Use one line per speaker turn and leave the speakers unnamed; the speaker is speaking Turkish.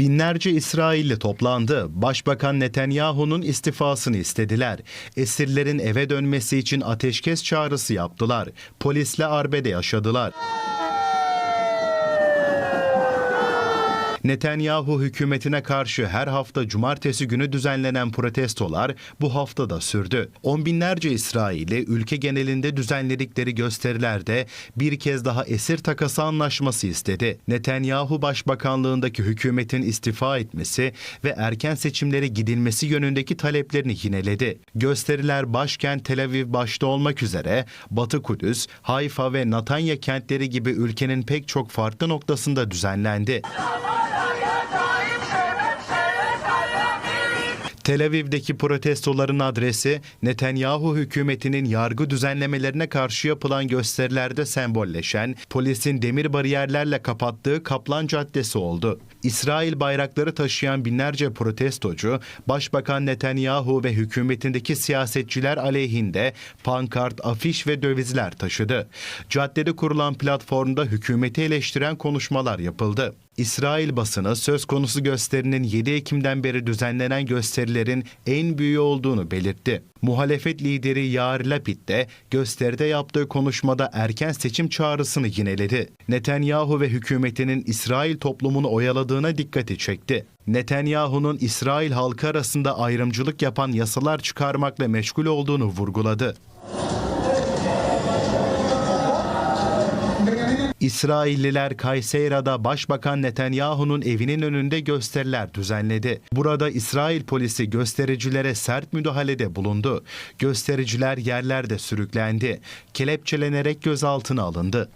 Binlerce İsrailli toplandı. Başbakan Netanyahu'nun istifasını istediler. Esirlerin eve dönmesi için ateşkes çağrısı yaptılar. Polisle arbede yaşadılar. Netanyahu hükümetine karşı her hafta cumartesi günü düzenlenen protestolar bu hafta da sürdü. On binlerce İsrailli ülke genelinde düzenledikleri gösterilerde bir kez daha esir takası anlaşması istedi. Netanyahu başbakanlığındaki hükümetin istifa etmesi ve erken seçimlere gidilmesi yönündeki taleplerini yineledi. Gösteriler başkent Tel Aviv başta olmak üzere Batı Kudüs, Hayfa ve Natanya kentleri gibi ülkenin pek çok farklı noktasında düzenlendi. Tel Aviv'deki protestoların adresi Netanyahu hükümetinin yargı düzenlemelerine karşı yapılan gösterilerde sembolleşen polisin demir bariyerlerle kapattığı Kaplan Caddesi oldu. İsrail bayrakları taşıyan binlerce protestocu Başbakan Netanyahu ve hükümetindeki siyasetçiler aleyhinde pankart, afiş ve dövizler taşıdı. Caddede kurulan platformda hükümeti eleştiren konuşmalar yapıldı. İsrail basını söz konusu gösterinin 7 Ekim'den beri düzenlenen gösterilerin en büyüğü olduğunu belirtti. Muhalefet lideri Yair Lapid de gösteride yaptığı konuşmada erken seçim çağrısını yineledi. Netanyahu ve hükümetinin İsrail toplumunu oyaladığına dikkati çekti. Netanyahu'nun İsrail halkı arasında ayrımcılık yapan yasalar çıkarmakla meşgul olduğunu vurguladı. İsrailliler Kayseyra'da Başbakan Netanyahu'nun evinin önünde gösteriler düzenledi. Burada İsrail polisi göstericilere sert müdahalede bulundu. Göstericiler yerlerde sürüklendi. Kelepçelenerek gözaltına alındı.